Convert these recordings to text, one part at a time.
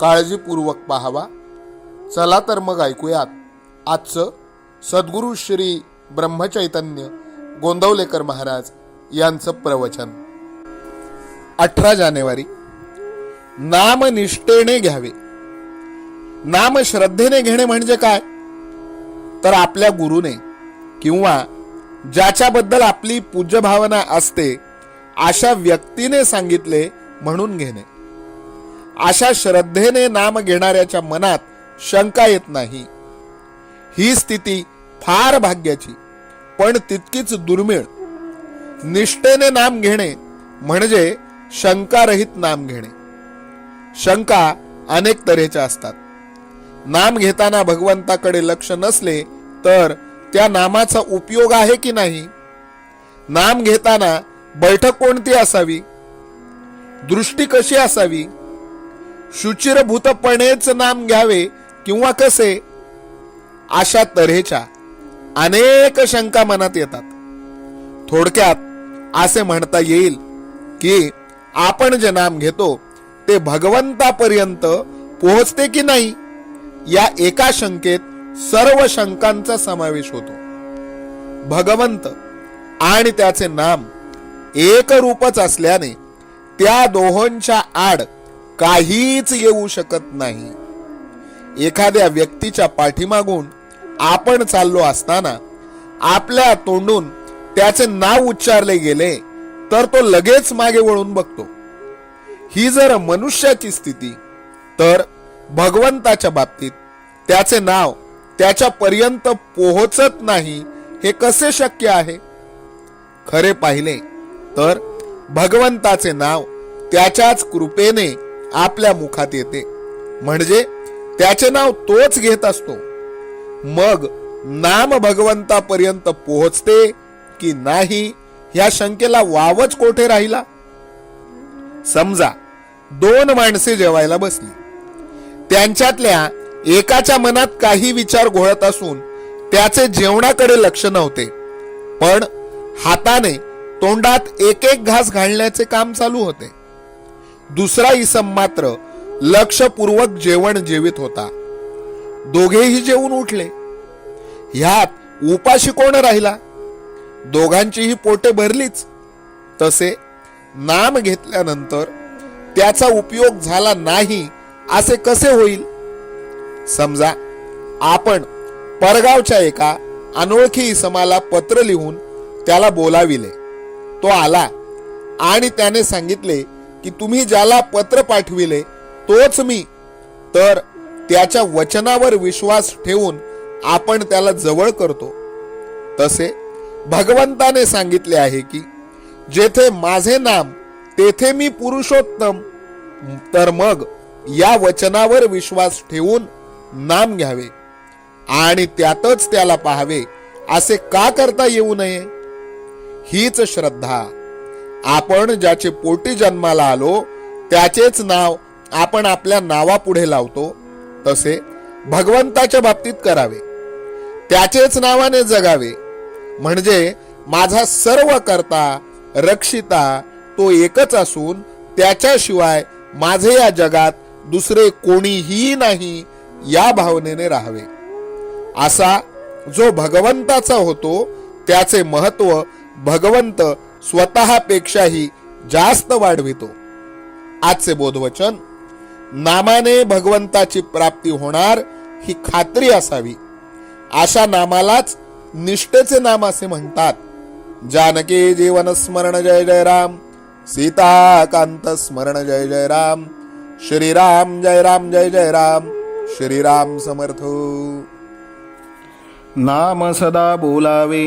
काळजीपूर्वक पाहावा. चला तर मग ऐकूयात. आजचं सद्गुरू श्री ब्रह्मचैतन्य गोंदवलेकर महाराज यांचं प्रवचन. अठरा जानेवारी. नाम निष्ठेने घ्यावे. नाम श्रद्धेने घेणे म्हणजे काय? तर आपल्या गुरुने किंवा ज्याच्याबद्दल आपली पूज्य भावना असते अशा व्यक्तीने सांगितले म्हणून घेणे. अशा श्रद्धेने नाम घेणाऱ्याच्या मनात शंका येत नाही. ही स्थिती फार भाग्याची पण तितकीच दुर्मिळ. निष्ठेने नाम घेणे म्हणजे शंकारहित नाम घेणे. शंका अनेक तऱ्हेच्या असतात. नाम घेताना भगवंताकडे लक्ष नसले तर त्या नामाचा उपयोग आहे की नाही? नाम घेताना बैठक कोणती असावी? दृष्टी कशी असावी? शुचिरभूतपणेच नाम घ्यावे किंवा कसे अशा तऱ्हेच्या अनेक शंका मनात येतात. थोडक्यात असे म्हणता येईल की आपण जे नाम घेतो ते भगवंतापर्यंत पोहोचते की नाही या एका शंकेत सर्व शंकांचा समावेश होतो. भगवंत आणि त्याचे नाम एक रूपच असल्याने त्या दोहोंच्या आड काहीच येऊ शकत नाही. एखाद्या व्यक्तीच्या पाठीमागून आपण चाललो असताना आपल्या तोंडून त्याचे नाव उच्चारले गेले तर तो लगेच मागे वळून बघतो. ही जर मनुष्याची स्थिती तर भगवंताच्या बाबतीत त्याचे नाव त्याच्या पर्यंत पोहोचत नाही हे कसे शक्य आहे? खरे पाहिले तर भगवंताचे नाव त्याच्याच कृपेने आपल्या मुखात येते. म्हणजे त्याचे नाव तोच घेत असतो. मग नाम भगवंतापर्यंत पोहोचते की नाही या शंकेला वावच कोठे राहिला? समजा दोन माणसे जेवायला बसली. त्यांच्यातल्या एकाच्या मनात काही विचार घोळत असून त्याचे जेवणाकडे लक्ष नव्हते. पण हाताने तोंडात एक एक घास घालण्याचे काम चालू होते. दुसरा इसम मात्र लक्षपूर्वक जेवण जेवित होता. दोघेही जेवून उठले. ह्यात उपाशी कोण राहिला? दोघांचीही पोटे भरलीच. तसे नाम घेतल्यानंतर त्याचा उपयोग झाला नाही असे कसे होईल? समजा आपण परगावच्या एका अनोळखी इसमाला पत्र लिहून त्याला बोलाविले. तो आला आणि त्याने सांगितले की तुम्ही ज्याला पत्र पाठविले तोच मी. तर त्याच्या वचनावर विश्वास ठेवून आपण त्याला जवळ करतो. तसे भगवंताने सांगितले आहे की जेथे माझे नाम तेथे मी पुरुषोत्तम. तर मग या वचनावर विश्वास ठेवून नाम घ्यावे आणि त्यातच त्याला पाहावे असे का करता येऊ नये? हीच श्रद्धा. आपण ज्याचे पोटी जन्माला आलो त्याचेच नाव आपण आपल्या नावापुढे लावतो. तसे भगवंताच्या बाबतीत करावे. त्याचेच नावाने जगावे. म्हणजे माझा सर्व करता रक्षिता तो एकच असून त्याच्याशिवाय माझे या जगात दुसरे कोणीही नाही या भावनेने राहावे. असा जो भगवंताचा होतो त्याचे महत्त्व भगवंत स्वतःपेक्षाही जास्त वाढवितो. आजचे बोधवचन नामाने भगवंताची प्राप्ती होणार ही खात्री असावी. अशा नामालाच निष्ठेचे नाम असे म्हणतात. जानकी जीवन स्मरण जय जय राम सीताकांत स्मरण जय जय राम श्रीराम जय राम जय जय राम श्रीराम समर्थ. नाम सदा बोलावे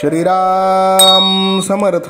श्रीराम समर्थ।